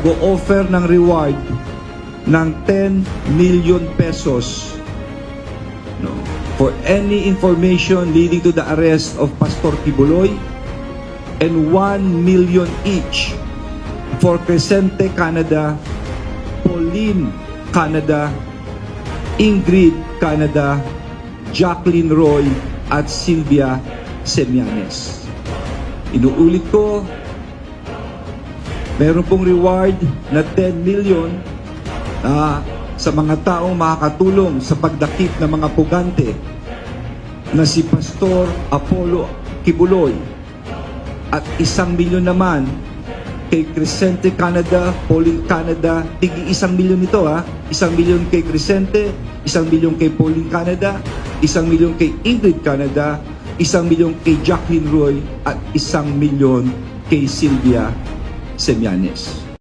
go-offer ng reward ng 10 million pesos no, for any information leading to the arrest of Pastor Kibuloy and 1 million each for Crescente Canada, Pauline Canada, Ingrid Canada, Jacqueline Roy at Sylvia Semianes. Inuulit ko, meron pong reward na 10 million ah, sa mga taong makakatulong sa pagdakip ng mga pugante na si Pastor Apollo Kibuloy. At isang milyon naman kay Crescente Canada, Pauline Canada, tigi isang milyon ito ha, isang milyon kay Crescente, isang milyon kay Pauline Canada, isang milyon kay Ingrid Canada, isang milyon kay Jacqueline Roy at isang milyon kay Sylvia Semianes.